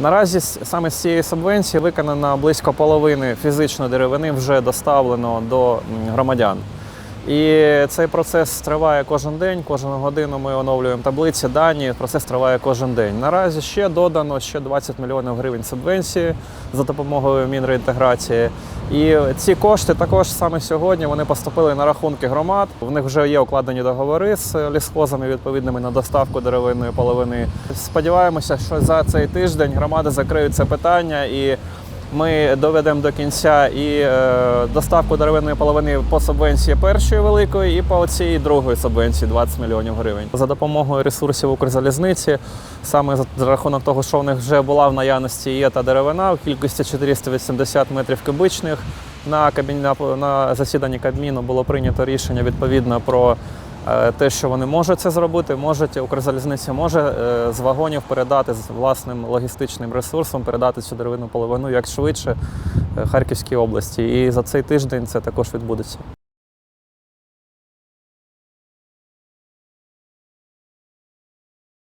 Наразі саме з цієї субвенції виконано близько половини фізичної деревини вже доставлено до громадян. І цей процес триває кожен день, кожну годину ми оновлюємо таблиці, дані. Процес триває кожен день. Наразі ще додано ще 20 мільйонів гривень субвенції за допомогою Мінреінтеграції. І ці кошти також саме сьогодні вони поступили на рахунки громад. В них вже є укладені договори з лісхозами відповідними на доставку деревинної половини. Сподіваємося, що за цей тиждень громади закриють це питання і. Ми доведемо до кінця і е, доставку деревинної половини по субвенції першої великої, і по цій другої субвенції 20 мільйонів гривень. За допомогою ресурсів Укрзалізниці, саме за, рахунок того, що в них вже була в наявності є та деревина в кількості 480 метрів кубичних. На кабін на, засіданні Кабміну було прийнято рішення відповідно про те, що вони можуть це зробити, можуть Укрзалізниця може е, з вагонів передати з власним логістичним ресурсом, передати цю деревину половину як швидше е, Харківській області. І за цей тиждень це також відбудеться.